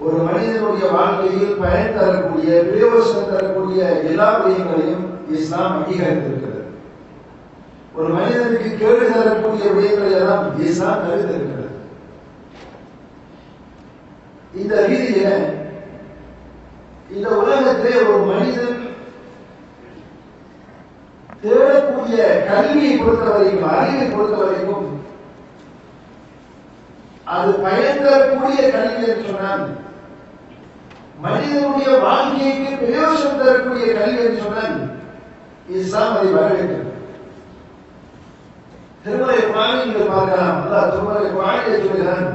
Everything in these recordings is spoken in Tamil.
ஒரு மனிதனுடைய வாழ்க்கையில் பயன் தரக்கூடிய பிரயோசனம் தரக்கூடிய எல்லா விடயங்களையும் இஸ்லாம் அங்கீகரித்திருக்கிறது. ஒரு மனிதனுக்கு கேடு தரக்கூடிய விடயங்களை எல்லாம் இஸ்லாம் தடுத்திருக்கிறது இந்த ரீதியில இந்த உலகத்திலே ஒரு மனிதன் தேடக்கூடிய கல்வியை பொறுத்தவரைக்கும் அறிவை பொறுத்தவரைக்கும் அது பயன் தரக்கூடிய கல்வி என்று சொன்னால் மனிதனுடைய வாழ்க்கைக்கு பிரயோஜனம் தரக்கூடிய கல்வி என்று சொன்னால் இஸ்லாம் அதை வரவேற்கிறது திருமலை குரானில் நீங்கள் பார்க்கலாம் அல்லாஹ் திருமலை குரானில் சொல்கிறான்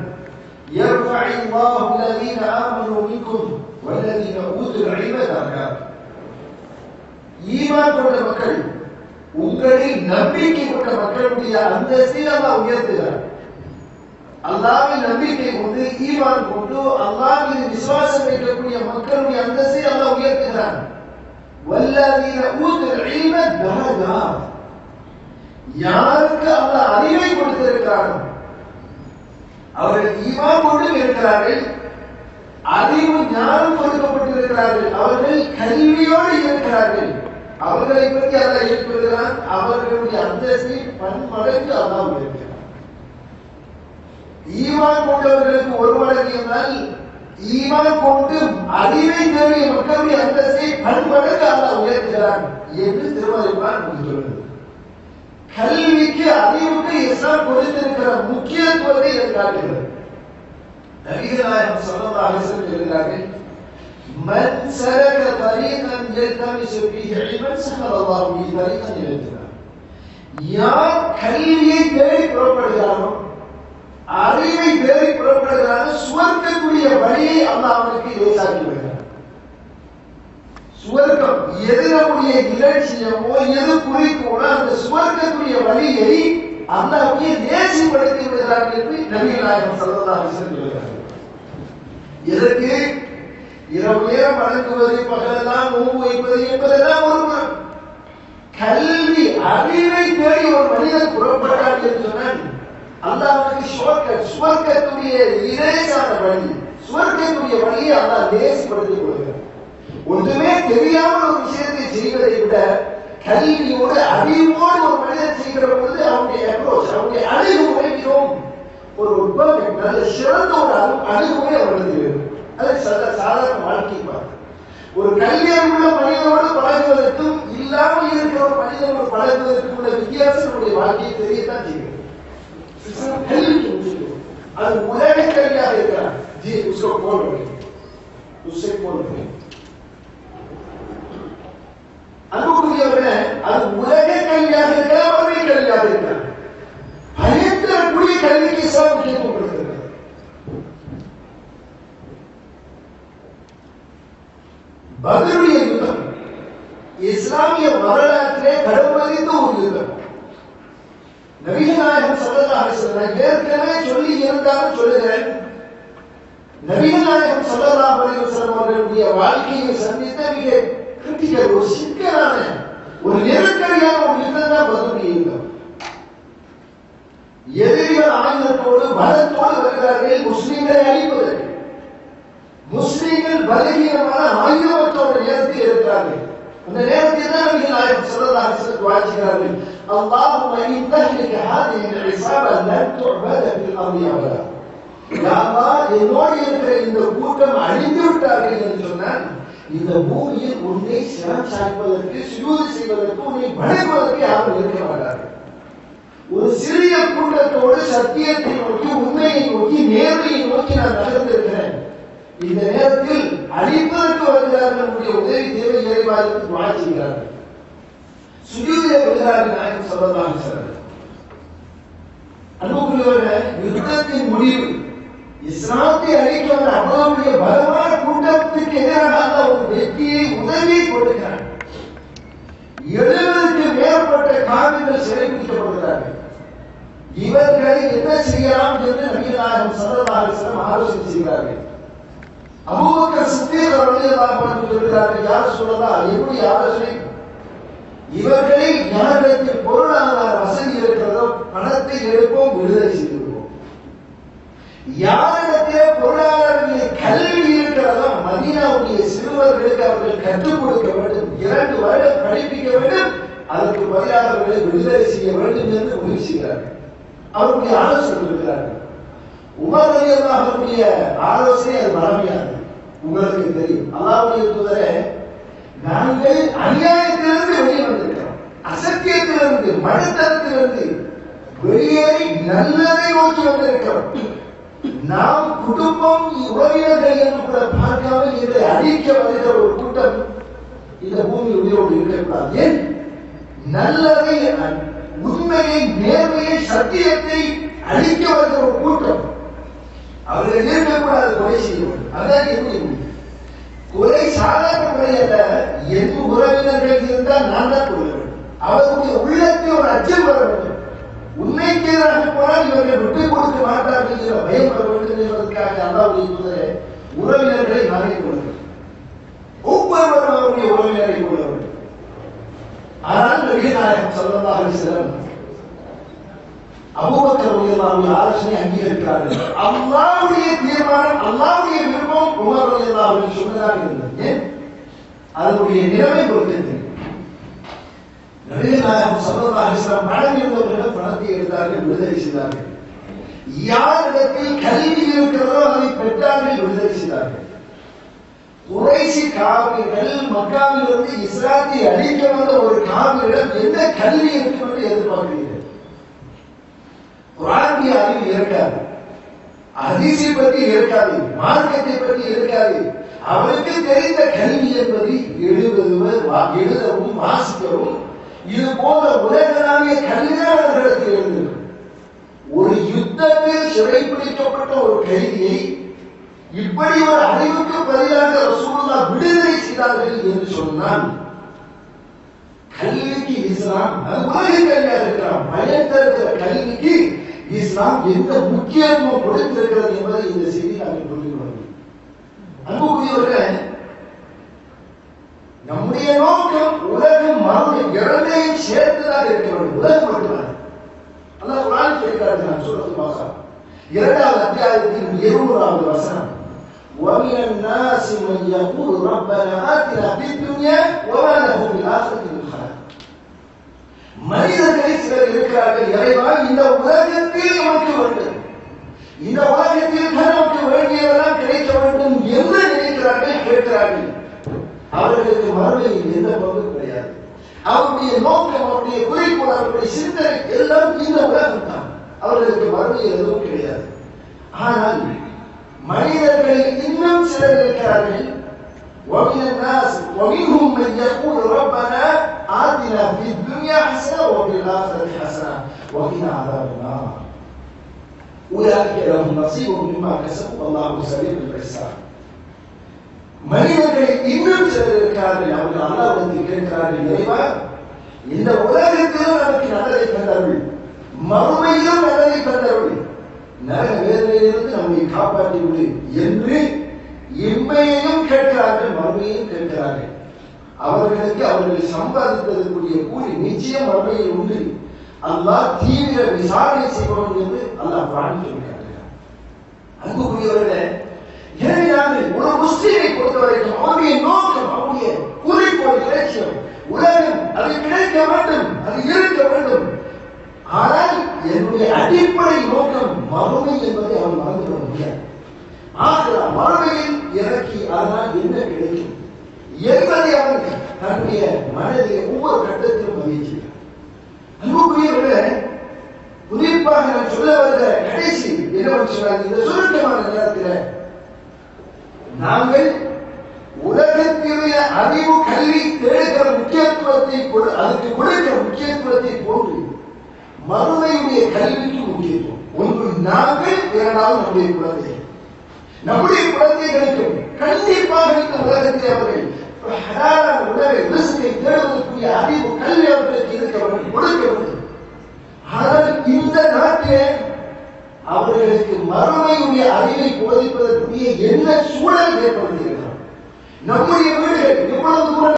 يرفع الله الذين آمنوا منكم والذين أوتوا العلم درجات ஈமான் கொண்ட மக்கள் உங்களில் நம்பிக்கை கொண்ட மக்களுடைய அந்தஸ்தை அல்லாஹ் உயர்த்துகிறார் அல்லாவின் நம்பிக்கை கொண்டு ஈமான் கொண்டு அல்லாவின் விசுவாசம் வைக்கக்கூடிய மக்களுடைய அந்தஸ்தை அல்லாஹ் உயர்த்துகிறான். வல்லதீன ஊத்துல் இல்ம தரஜா யாருக்கு அல்லாஹ் அறிவை கொடுத்திருக்கிறானோ அவர்கள் ஈமான் இருக்கிறார்கள் அறிவு ஞானம் கொடுக்கப்பட்டிருக்கிறார்கள் அவர்கள் கல்வியோடு இருக்கிறார்கள். அவர்களை பற்றி அல்லாஹ் எழுப்புகிறான் அவர்களுடைய அந்தஸ்தை பன்மடங்கு அல்லாஹ் உயர்த்துகிறான். ஈமான் கொண்டவர்களுக்கு ஒரு மடங்கு என்றால் ஈமான் கொண்டு அறிவை தேடிய மக்களுடைய அந்தஸ்தை பன்மடங்கு அல்லாஹ் உயர்த்துகிறான் என்று திருமலைப்பான் சொல்லுகிறது. கல்விக்கு அறிவுக்கு இஸ்லாம் கொடுத்திருக்கிற முக்கியத்துவத்தை இது காட்டுகிறது நபிகள் நாயகம் ஸல்லல்லாஹு அலைஹி வஸல்லம் சொல்கிறார்கள் மன் சரக தரீகன் யல்தமிசு ஃபீஹி இல்மன் ஸல்லல்லாஹு அலைஹி தரீகன் இலல் யார் கல்வியை தேடி புறப்படுகிறானோ அறிவை தேடி புறப்படுகிறானோ சுவர்க்கக்கூடிய வழியை அல்லாஹ் அவனுக்கு லேசாக்கி விடுகிறான் சுவர்க்கம் எது நம்முடைய இலட்சியமோ எது குறிக்கோளோ அந்த சுவர்க்கக்கூடிய வழியை அல்லாஹ்வே தேசிப்படுத்தி விடுகிறார் என்று நபிகள் நாயகம் சல்லல்லாஹு அலைஹி வஸல்லம் சொல்கிறார்கள். எதற்கு? இரவு நேரம் வணங்குவது பகலெல்லாம் நோன்பு வைப்பது என்பதெல்லாம் ஒரு புறம் கல்வி அறிவை தேடி ஒரு மனிதன் புறப்பட்டார் என்று சொன்னால் அல்லாஹ்வுக்கு சுவர்க்கத்துடைய இலேசான வழி சுவர்க்கத்துடைய வழியை அல்லா லேசிப்படுத்தி கொள்கிறார். ஒன்றுமே தெரியாமல் ஒரு விஷயத்தை செய்வதை விட கல்வியோடு அறிவோடு ஒரு மனிதன் செய்கிற பொழுது அவனுடைய அப்ரோச் அவனுடைய அணுகுமுறை மிகவும் ஒரு உட்பம் நல்ல சிறந்த ஒரு அணு அணுகுமுறை அவர்களுக்கு இருக்கும் அது சில சாதாரண வாழ்க்கை பார்த்து. ஒரு கல்வி அறிவுள்ள மனிதனோடு பழகுவதற்கும் இல்லாமல் இருக்கிற ஒரு மனிதனோடு பழகுவதற்கும் உள்ள வித்தியாசம் நம்முடைய வாழ்க்கையை தெரியத்தான் செய்கிறது கல்விக்கு முக்கியம் அது உலக கல்வியாக இருக்கிறான் ஜி உஸ்கோ போல் உஸ்ஸை நபிகநாயகம் ஸல்லல்லாஹு அலைஹி வஸல்லம் ஏற்கனவே சொல்லி இருந்தாலும் சொல்லுகிறேன் நபிகநாயகம் ஸல்லல்லாஹு அலைஹி வஸல்லம் அவர்களுடைய வாழ்க்கையை சந்தித்த மிக கிரிட்டிக்கல் ஒரு சிக்கலான ஒரு நெருக்கடியான ஒரு யுத்தம் தான் பதிலுடைய யுத்தம் எதிரிகள் ஆயுதத்தோடு பலத்தோடு வருகிறார்கள் முஸ்லிம்களை அழிப்பதற்கு முஸ்லிம்கள் பலகீனமான ஆயுதத்தோடு நேரத்தில் இருக்கிறார்கள் அந்த நேரத்தில் தான் அவர்கள் நாயகம் ஸல்லல்லாஹு அலைஹி வஸல்லம் வாசிக்கிறார்கள் அல்லாஹும்ம இன் தஹ்லிக ஹாதிஹி அல்-இஸாபா லன் துஅபத ஃபில் அர்தி அபதா யா என்னோடு இருக்கிற இந்த கூட்டம் அழிந்து விட்டார்கள் என்று சொன்னால் இந்த பூமியில் உன்னை சிரம் சாய்ப்பதற்கு சுயூதி செய்வதற்கு உன்னை வணங்குவதற்கு யாரும் இருக்க மாட்டார்கள் ஒரு சிறிய கூட்டத்தோடு சத்தியத்தை நோக்கி உண்மையை நோக்கி நேர்மையை நோக்கி நான் நகர்ந்திருக்கிறேன் இந்த நேரத்தில் அழிப்பது வருகிறார்கள் உதவி தேவை இறைவாருக்கு துவா செய்கிறார்கள் சுஜூதிலே வருகிறார்கள் நாயகம் சொல்லலாம் சார் யுத்தத்தின் முடிவு இஸ்லாத்தை அவ்வளவுடைய பலமான கூட்டத்துக்கு எதிராக ஒரு வெற்றியை கொடுக்கிறார் எழுபதுக்கு மேற்பட்ட சிறைப்பிடிக்கப்படுகிறார்கள். இவர்களை என்ன செய்யலாம் என்று நபிகளாகும் சதவாரிசனம் ஆலோசனை செய்கிறார்கள். அபூபக்கர் சித்தீர் அவர்கள் சொல்கிறார்கள் யார் சொல்லலாம் எப்படி ஆலோசனை? இவர்களை யாரிடத்தில் பொருளாதார வசதி இருக்கிறதோ பணத்தை எடுப்போம் விடுதலை செய்து விடுவோம் யாரிடத்தில் மதீனாவுடைய சிறுவர்களுக்கு அவர்கள் கற்றுக் கொடுக்க வேண்டும். இரண்டு வருடம் படிப்பிக்க வேண்டும். அதற்கு பதிலாக அவர்களை விடுதலை செய்ய வேண்டும் என்று முடிவு செய்கிறார்கள். அவருடைய ஆலோசனை இருக்கிறார்கள் உமர் அலி அல்லாஹுடைய ஆலோசனை அது வளமையானது. உங்களுக்கு தெரியும். அல்லாவுடைய தூதரே நாங்கள் அநியாயத்திலிருந்து வெளியே வந்திருக்கிறோம். அசத்தியத்திலிருந்து மனத்தனத்திலிருந்து வெளியேறி நல்லதை நோக்கி வந்திருக்கிறோம். நாம் குடும்பம் உறவினர்கள் என்று கூட பார்க்காமல் இதை அழிக்க வருகிற ஒரு கூட்டம் இந்த பூமி உயிரோடு இருக்கக்கூடாது. ஏன்? நல்லதை உண்மையை நேர்மையை சத்தியத்தை அழிக்க வருகிற ஒரு கூட்டம். அவர்கள் இருக்கக்கூடாது கொலை செய்ய அதான் எப்படி கொலை சாதாரண கொலை அல்ல. என் உறவினர்கள் இருந்தால் நான் தான் கொள்ள வேண்டும் அவர்களுடைய உள்ளத்தில் ஒரு அச்சம் வர வேண்டும். உண்மைக்கு எதிராக போனால் இவர்கள் விட்டு கொடுக்க மாட்டார்கள் என்ற பயம் வர வேண்டும் என்பதற்காக அல்லாவுடைய தூதரே உறவினர்களை மறைக்க வேண்டும் ஒவ்வொருவரும் அவருடைய உறவினரை கொள்ள வேண்டும் ஆனால் நபிநாயகம் ஸல்லல்லாஹு அலைஹி வஸல்லம் அபூபக்கர் ஆலோசனை அங்கீகரிக்கிறார்கள். அல்லாஹ்வுடைய தீர்மானம் அல்லாஹ்வுடைய விருப்பம் உமர் ரலியல்லாஹு சொன்னதாக இருந்தது. அதனுடைய நிலைமை பொறுத்தது நபிநாயகம் ஸல்லல்லாஹு பணம் இருந்தவர்களிடம் பணத்தை எடுத்தார்கள் விடுதலை செய்தார்கள். யாரிடத்தில் கல்வி இருக்கிறதோ அதை பெற்றார்கள் விடுதலை செய்தார்கள். குறைசி காவிர்கள் மக்காவிலிருந்து இஸ்லாத்தை அழிக்க வந்த ஒரு காவிரிடம் எந்த கல்வி இருக்கும் என்று எதிர்பார்க்கிறீர்கள்? குரானுடைய அறிவு இருக்காது. அதிசி பற்றி இருக்காது. மார்க்கத்தை பற்றி இருக்காது. அவருக்கு தெரிந்த கல்வி என்பது எழுதுவது எழுதவும் வாசிக்கவும் இது போல உலகளாவிய கல்விதான் அவர்களிடத்தில் இருந்தது ஒரு யுத்தத்தில் சிறைப்பிடிக்கப்பட்ட ஒரு கைதியை இப்படி ஒரு அறிவுக்கு பதிலாக ரசூலுல்லா விடுதலை செய்தார்கள் என்று சொன்னால் கல்விக்கு இஸ்லாம். அது உலக கல்வியாக இருக்கிறான் பயன் தருகிற கல்விக்கு இஸ்லாம் எந்த முக்கியத்துவம் கொடுத்திருக்கிறது என்பதை இந்த செய்தி நாங்கள் புரிந்து கொள்ள வேண்டும் அன்புக்குரியவர்களே நம்முடைய நோக்கம் உலகம் மறு இரண்டையும் சேர்த்துதான் இருக்க வேண்டும் உலகம் மட்டுமல்ல அல்லாஹ் குர்ஆன் சொல்கிறார் நான் சூரத்துல் பக்ரா இரண்டாவது அத்தியாயத்தின் இருநூறாவது வசனம் ومن الناس من يقول ربنا آتنا في الدنيا وما له في الآخرة من خلاق மனிதர்களில் சிலர் இருக்கிறார்கள் இறைவா இந்த உலகத்தில் நமக்கு வேண்டும் இந்த உலகத்தில் தான் நமக்கு வேண்டியதெல்லாம் கிடைக்க வேண்டும் என்று நினைக்கிறார்கள் கேட்கிறார்கள் அவர்களுக்கு மறுமையில் எந்த பங்கும் கிடையாது அவருடைய நோக்கம் அவருடைய குறிக்கோள் அவருடைய சிந்தனை எல்லாம் இந்த உலகம் தான் அவர்களுக்கு மறுமையில் எதுவும் கிடையாது ஆனால் மனிதர்களில் இன்னும் சிலர் இருக்கிறார்கள் ومن الناس ومنهم من يقول ربنا آتنا في الدنيا حسنة وفي الآخرة حسنة وقنا عذاب النار ஊராகிய லகும் நசீபும் மிம்மா கசபு அல்லாஹு சலீம் பிரசாத் மனிதர்கள் இன்னும் சிலர் இருக்கிறார்கள் அவர்கள் அல்லாவுக்கு கேட்கிறார்கள் இறைவா இந்த உலகத்திலும் நமக்கு நல்லதை தந்தவள் மறுமையிலும் நல்லதை தந்தவள் நரக வேதனையிலிருந்து நம்மை காப்பாற்றி விடு என்று இம்மையையும் கேட்கிறார்கள் மறுமையையும் கேட்கிறார்கள் அவர்களுக்கு அவர்கள் சம்பாதிப்பதற்குரிய கூலி நிச்சயம் மறுமையில் உண்டு அல்லாஹ் தீவிர விசாரணை செய்வோம் என்று அல்லாஹ் பிராணி சொல்கிறார்கள் அன்புக்குரியவர்களே எனவே ஒரு முஸ்லீமை பொறுத்த வரைக்கும் அவருடைய நோக்கம் அவருடைய குறிக்கோள் இலட்சியம் உலகம் அது கிடைக்க வேண்டும் அது இருக்க வேண்டும். ஆனால் என்னுடைய அடிப்படை நோக்கம் மறுமை என்பதை அவன் மறந்துவிட முடியாது. ஆகலாம் மறுமையில் இறக்கி அதனால் என்ன கிடைக்கும்? என்பதை அவன் தன்னுடைய மனதிலே ஒவ்வொரு கட்டத்திலும் பதிவு செய்கிறான். அன்புக்குரியவர்களே குறிப்பாக நான் சொல்ல வருகிற கடைசி என்னவென்று சொன்னால் இந்த சுருக்கமான நேரத்தில் நாங்கள் உலகத்தினுடைய அறிவு கல்வி தேடுகிற முக்கியத்துவத்தை அதுக்கு கொடுக்கிற முக்கியத்துவத்தை போன்று மறுமையுடைய கல்விக்கு முக்கியத்துவம். ஒன்று நாங்கள் இரண்டாவது நம்முடைய குழந்தைகள். நம்முடைய குழந்தைகளுக்கும் கண்டிப்பாக இந்த உலகத்தை அவர்கள் ஒரு ஹலாலான உணவை ரிஸ்கை அறிவு கல்வி அவர்களுக்கு இருக்க வேண்டும் ஆனால் இந்த நாட்டிலே அவர்களுக்கு மறுமையுடைய அறிவை போதிப்பதற்குரிய என்ன சூழல் ஏற்படுத்தியிருக்கிறார் நம்முடைய வீடுகள் எவ்வளவு தூரம்